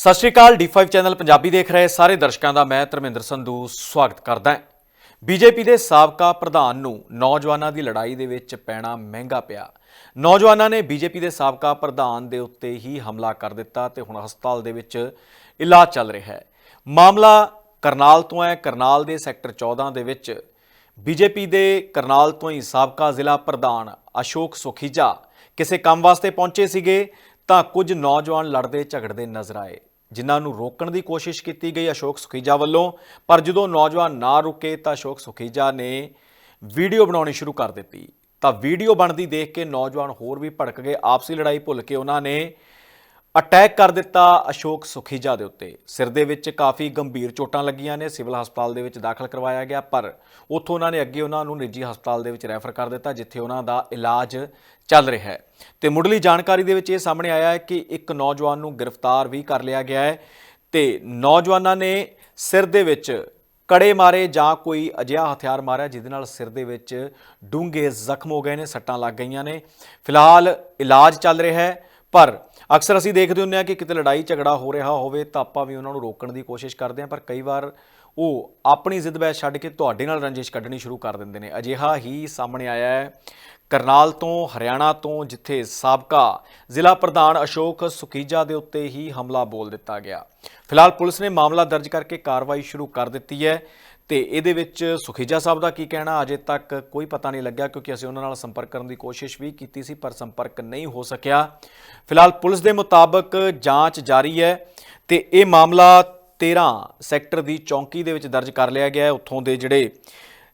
ਸਤਿ ਸ਼੍ਰੀ ਅਕਾਲ D5 channel Punjabi ਦੇਖ ਰਹੇ ਸਾਰੇ ਦਰਸ਼ਕਾਂ ਦਾ ਮੈਂ ਧਰਮਿੰਦਰ ਸੰਧੂ ਸਵਾਗਤ ਕਰਦਾ ਹਾਂ। ਬੀਜੇਪੀ ਦੇ ਸਾਬਕਾ ਪ੍ਰਧਾਨ ਨੂੰ ਨੌਜਵਾਨਾਂ ਦੀ ਲੜਾਈ ਦੇ ਵਿੱਚ ਪੈਣਾ ਮਹਿੰਗਾ ਪਿਆ। ਨੌਜਵਾਨਾਂ ਨੇ ਬੀਜੇਪੀ ਦੇ ਸਾਬਕਾ ਪ੍ਰਧਾਨ ਦੇ ਉੱਤੇ ਹੀ ਹਮਲਾ ਕਰ ਦਿੱਤਾ ਤੇ ਹੁਣ ਹਸਪਤਾਲ ਦੇ ਵਿੱਚ ਇਲਾਜ ਚੱਲ ਰਿਹਾ ਹੈ। ਮਾਮਲਾ ਕਰਨਾਲ ਤੋਂ ਹੈ। ਕਰਨਾਲ ਦੇ ਸੈਕਟਰ 14 ਦੇ ਵਿੱਚ ਬੀਜੇਪੀ ਦੇ ਕਰਨਾਲ ਤੋਂ ਹੀ ਸਾਬਕਾ ਜ਼ਿਲ੍ਹਾ ਪ੍ਰਧਾਨ ਅਸ਼ੋਕ ਸੁਖੀਜਾ ਕਿਸੇ ਕੰਮ ਵਾਸਤੇ ਪਹੁੰਚੇ ਸੀਗੇ ਤਾਂ ਕੁਝ ਨੌਜਵਾਨ ਲੜਦੇ ਝਗੜਦੇ ਨਜ਼ਰ ਆਏ। ਜਿਨ੍ਹਾਂ ਨੂੰ ਰੋਕਣ ਦੀ ਕੋਸ਼ਿਸ਼ ਕੀਤੀ ਗਈ ਅਸ਼ੋਕ ਸੁਖੀਜਾ ਵੱਲੋਂ, ਪਰ ਜਦੋਂ ਨੌਜਵਾਨ ਨਾ ਰੁਕੇ ਤਾਂ ਅਸ਼ੋਕ ਸੁਖੀਜਾ ਨੇ ਵੀਡੀਓ ਬਣਾਉਣੀ ਸ਼ੁਰੂ ਕਰ ਦਿੱਤੀ। ਤਾਂ ਵੀਡੀਓ ਬਣਦੀ ਦੇਖ ਕੇ ਨੌਜਵਾਨ ਹੋਰ ਵੀ ਭੜਕ ਗਏ। ਆਪਸੀ ਲੜਾਈ ਭੁੱਲ ਕੇ ਉਹਨਾਂ ਨੇ ਅਟੈਕ ਕਰ ਦਿੱਤਾ ਅਸ਼ੋਕ ਸੁਖੀਜਾ ਦੇ ਉੱਤੇ। ਸਿਰ ਦੇ ਵਿੱਚ ਕਾਫੀ ਗੰਭੀਰ ਚੋਟਾਂ ਲੱਗੀਆਂ ਨੇ, ਸਿਵਲ ਹਸਪਤਾਲ ਦੇ ਵਿੱਚ ਦਾਖਲ ਕਰਵਾਇਆ ਗਿਆ, ਪਰ ਉੱਥੋਂ ਉਹਨਾਂ ਨੇ ਅੱਗੇ ਉਹਨਾਂ ਨੂੰ ਨਿੱਜੀ ਹਸਪਤਾਲ ਦੇ ਵਿੱਚ ਰੈਫਰ ਕਰ ਦਿੱਤਾ, ਜਿੱਥੇ ਉਹਨਾਂ ਦਾ ਇਲਾਜ ਚੱਲ ਰਿਹਾ ਹੈ। ਤੇ ਮੁੱਢਲੀ ਜਾਣਕਾਰੀ ਦੇ ਵਿੱਚ ਇਹ ਸਾਹਮਣੇ ਆਇਆ ਹੈ ਕਿ ਇੱਕ ਨੌਜਵਾਨ ਨੂੰ ਗ੍ਰਿਫਤਾਰ ਵੀ ਕਰ ਲਿਆ ਗਿਆ ਹੈ ਤੇ ਨੌਜਵਾਨਾਂ ਨੇ ਸਿਰ ਦੇ ਵਿੱਚ ਕੜੇ ਮਾਰੇ ਜਾਂ ਕੋਈ ਅਜਿਹਾ ਹਥਿਆਰ ਮਾਰਿਆ, ਜਿਹਦੇ ਨਾਲ ਸਿਰ ਦੇ ਵਿੱਚ ਡੂੰਘੇ ਜ਼ਖਮ ਹੋ ਗਏ ਨੇ, ਸੱਟਾਂ ਲੱਗ ਗਈਆਂ ਨੇ। ਫਿਲਹਾਲ ਇਲਾਜ ਚੱਲ ਰਿਹਾ ਹੈ, ਪਰ ਅਕਸਰ ਅਸੀਂ ਦੇਖਦੇ ਹੁੰਦੇ ਹਾਂ ਕਿ ਕਿਤੇ ਲੜਾਈ ਝਗੜਾ ਹੋ ਰਿਹਾ ਹੋਵੇ ਤਾਂ ਆਪਾਂ ਵੀ ਉਹਨਾਂ ਨੂੰ ਰੋਕਣ ਦੀ ਕੋਸ਼ਿਸ਼ ਕਰਦੇ ਹਾਂ, ਪਰ ਕਈ ਵਾਰ ਉਹ ਆਪਣੀ ਜ਼ਿੱਦ ਬਹਿ ਛੱਡ ਕੇ ਤੁਹਾਡੇ ਨਾਲ ਰੰਜਿਸ਼ ਕੱਢਣੀ ਸ਼ੁਰੂ ਕਰ ਦਿੰਦੇ ਨੇ। ਅਜਿਹਾ ਹੀ ਸਾਹਮਣੇ ਆਇਆ ਹੈ ਕਰਨਾਲ ਤੋਂ, ਹਰਿਆਣਾ ਤੋਂ, ਜਿੱਥੇ ਸਾਬਕਾ ਜ਼ਿਲ੍ਹਾ ਪ੍ਰਧਾਨ ਅਸ਼ੋਕ ਸੁਕੀਜਾ ਦੇ ਉੱਤੇ ਹੀ ਹਮਲਾ ਬੋਲ ਦਿੱਤਾ ਗਿਆ। ਫਿਲਹਾਲ ਪੁਲਿਸ ਨੇ ਮਾਮਲਾ ਦਰਜ ਕਰਕੇ ਕਾਰਵਾਈ ਸ਼ੁਰੂ ਕਰ ਦਿੱਤੀ ਹੈ। ਤੇ ਇਹਦੇ ਵਿੱਚ ਸੁਖੇਜਾ ਸਾਹਿਬ ਦਾ ਕੀ ਕਹਿਣਾ? ਅਜੇ ਤੱਕ ਕੋਈ ਪਤਾ ਨਹੀਂ ਲੱਗਿਆ ਕਿਉਂਕਿ ਅਸੀਂ ਉਹਨਾਂ ਨਾਲ ਸੰਪਰਕ ਕਰਨ ਦੀ ਕੋਸ਼ਿਸ਼ ਵੀ ਕੀਤੀ ਸੀ, ਪਰ ਸੰਪਰਕ ਨਹੀਂ ਹੋ ਸਕਿਆ। ਫਿਲਹਾਲ ਪੁਲਿਸ ਦੇ ਮੁਤਾਬਕ ਜਾਂਚ ਜਾਰੀ ਹੈ ਤੇ ਇਹ ਮਾਮਲਾ 13 ਸੈਕਟਰ ਦੀ ਚੌਂਕੀ ਦੇ ਵਿੱਚ ਦਰਜ ਕਰ ਲਿਆ ਗਿਆ ਹੈ। ਉੱਥੋਂ ਦੇ ਜਿਹੜੇ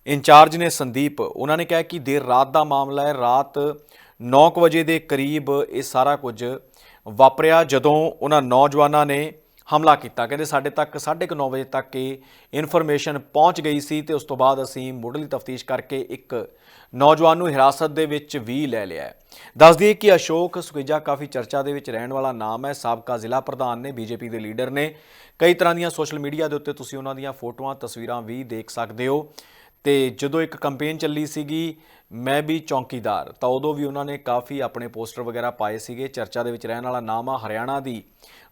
ਇੰਚਾਰਜ ਨੇ ਸੰਦੀਪ, ਉਹਨਾਂ ਨੇ ਕਿਹਾ ਕਿ ਦੇਰ ਰਾਤ ਦਾ ਮਾਮਲਾ ਹੈ। ਰਾਤ 9 ਵਜੇ ਦੇ ਕਰੀਬ ਇਹ ਸਾਰਾ ਕੁਝ ਵਾਪਰਿਆ। ਜਦੋਂ ਉਹਨਾਂ ਨੌਜਵਾਨਾਂ ਨੇ ਹਮਲਾ ਕੀਤਾ। ਕਹਿੰਦੇ ਸਾਡੇ ਤੱਕ 9:30 ਵਜੇ ਤੱਕ ਇਹ ਇਨਫੋਰਮੇਸ਼ਨ ਪਹੁੰਚ ਗਈ ਸੀ ਤੇ ਉਸ ਤੋਂ ਬਾਅਦ ਅਸੀਂ ਮੁੱਢਲੀ ਤਫਤੀਸ਼ ਕਰਕੇ ਇੱਕ ਨੌਜਵਾਨ ਨੂੰ ਹਿਰਾਸਤ ਦੇ ਵਿੱਚ ਵੀ ਲੈ ਲਿਆ ਹੈ। ਦੱਸ ਦਈਏ ਕਿ ਅਸ਼ੋਕ ਸੁਖੀਜਾ ਕਾਫੀ ਚਰਚਾ ਦੇ ਵਿੱਚ ਰਹਿਣ ਵਾਲਾ ਨਾਮ ਹੈ। ਸਾਬਕਾ ਜ਼ਿਲ੍ਹਾ ਪ੍ਰਧਾਨ ਨੇ ਬੀਜੇਪੀ ਦੇ ਲੀਡਰ ਨੇ। ਕਈ ਤਰ੍ਹਾਂ ਦੀਆਂ ਸੋਸ਼ਲ ਮੀਡੀਆ ਦੇ ਉੱਤੇ ਤੁਸੀਂ ਉਹਨਾਂ ਦੀਆਂ ਫੋਟੋਆਂ, ਤਸਵੀਰਾਂ ਵੀ ਦੇਖ ਸਕਦੇ ਹੋ। ਤੇ ਜਦੋਂ ਇੱਕ ਕੈਂਪੇਨ ਚੱਲੀ ਸੀਗੀ, ਮੈਂ ਵੀ ਚੌਂਕੀਦਾਰ, ਤਾਂ ਉਦੋਂ ਵੀ ਉਹਨਾਂ ਨੇ ਕਾਫੀ ਆਪਣੇ ਪੋਸਟਰ ਵਗੈਰਾ ਪਾਏ ਸੀਗੇ। ਚਰਚਾ ਦੇ ਵਿੱਚ ਰਹਿਣ ਵਾਲਾ ਨਾਮ ਆ ਹਰਿਆਣਾ ਦੀ।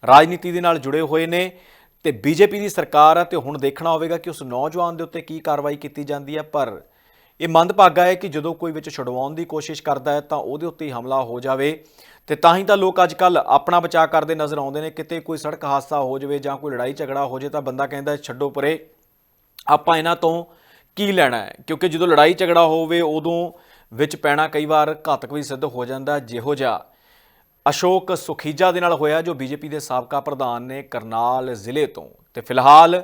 ਰਾਜਨੀਤੀ ਦੇ ਨਾਲ ਜੁੜੇ ਹੋਏ ਨੇ ਤੇ ਬੀਜੇਪੀ ਦੀ ਸਰਕਾਰ ਆ, ਤੇ ਹੁਣ ਦੇਖਣਾ ਹੋਵੇਗਾ ਕਿ ਉਸ ਨੌਜਵਾਨ ਦੇ ਉੱਤੇ ਕੀ ਕਾਰਵਾਈ ਕੀਤੀ ਜਾਂਦੀ ਹੈ ਪਰ ਇਹ ਮੰਦਭਾਗਾ ਹੈ ਕਿ ਜਦੋਂ ਕੋਈ ਵਿੱਚ ਛੁਡਵਾਉਣ ਦੀ ਕੋਸ਼ਿਸ਼ ਕਰਦਾ ਹੈ, ਤਾਂ ਉਹਦੇ ਉੱਤੇ ਹੀ ਹਮਲਾ ਹੋ ਜਾਵੇ। ਤੇ ਤਾਂ ਹੀ ਤਾਂ ਲੋਕ ਅੱਜ ਕੱਲ ਆਪਣਾ ਬਚਾਅ ਕਰਦੇ ਨਜ਼ਰ ਆਉਂਦੇ ਨੇ। ਕਿਤੇ ਕੋਈ ਸੜਕ ਹਾਦਸਾ ਹੋ ਜਾਵੇ ਜਾਂ ਕੋਈ ਲੜਾਈ ਝਗੜਾ ਹੋ ਜਾਵੇ, ਤਾਂ ਬੰਦਾ ਕਹਿੰਦਾ ਛੱਡੋ ਪਰੇ। ਆਪਾਂ ਇਹਨਾਂ ਤੋਂ ਕੀ ਲੈਣਾ ਹੈ? ਕਿਉਂਕਿ ਜਦੋਂ ਲੜਾਈ ਝਗੜਾ ਹੋਵੇ, ਉਦੋਂ ਵਿੱਚ ਪੈਣਾ ਕਈ ਵਾਰ ਘਾਤਕ ਵੀ ਸਿੱਧ ਹੋ ਜਾਂਦਾ ਜਿਹੋ ਜਿਹਾ ਅਸ਼ੋਕ ਸੁਖੀਜਾ ਦੇ ਨਾਲ ਹੋਇਆ, ਜੋ ਬੀਜੇਪੀ ਦੇ ਸਾਬਕਾ ਪ੍ਰਧਾਨ ਨੇ ਕਰਨਾਲ ਜ਼ਿਲ੍ਹੇ ਤੋਂ। ਤੇ ਫਿਲਹਾਲ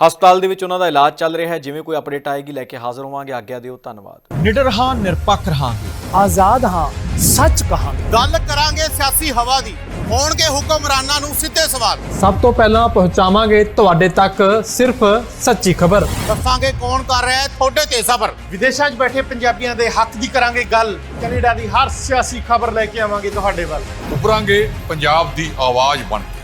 ਹਸਪਤਾਲ ਦੇ ਵਿੱਚ ਉਹਨਾਂ ਦਾ ਇਲਾਜ ਚੱਲ ਰਿਹਾ ਹੈ। ਜਿਵੇਂ ਕੋਈ ਅਪਡੇਟ ਆਏਗੀ ਲੈ ਕੇ ਹਾਜ਼ਰ ਹੋਵਾਂਗੇ। ਆਗਿਆ ਦਿਓ ਧੰਨਵਾਦ। ਨਿਡਰ ਹਾਂ ਨਿਰਪੱਖ ਰਹਾਂਗੇ। ਆਜ਼ਾਦ ਹਾਂ ਸੱਚ ਕਹਾਂਗੇ। ਗੱਲ ਕਰਾਂਗੇ ਸਿਆਸੀ ਹਵਾ ਦੀ। ਹੋਣਗੇ ਹੁਕਮਰਾਨਾਂ ਨੂੰ ਸਿੱਧੇ ਸਵਾਲ। ਸਭ ਤੋਂ ਪਹਿਲਾਂ ਪਹੁੰਚਾਵਾਂਗੇ ਤੁਹਾਡੇ ਤੱਕ ਸਿਰਫ ਸੱਚੀ ਖਬਰ। ਦੱਸਾਂਗੇ ਕੌਣ ਕਰ ਰਿਹਾ ਹੈ ਤੁਹਾਡੇ ਤੇ ਸਬਰ। ਵਿਦੇਸ਼ਾਂ 'ਚ ਬੈਠੇ ਪੰਜਾਬੀਆਂ ਦੇ ਹੱਕ ਦੀ ਕਰਾਂਗੇ ਗੱਲ। ਕੈਨੇਡਾ ਦੀ ਹਰ ਸਿਆਸੀ ਖਬਰ ਲੈ ਕੇ ਆਵਾਂਗੇ ਤੁਹਾਡੇ ਵੱਲ। ਉਭਰਾਂਗੇ ਪੰਜਾਬ ਦੀ ਆਵਾਜ਼ ਬਣ ਕੇ।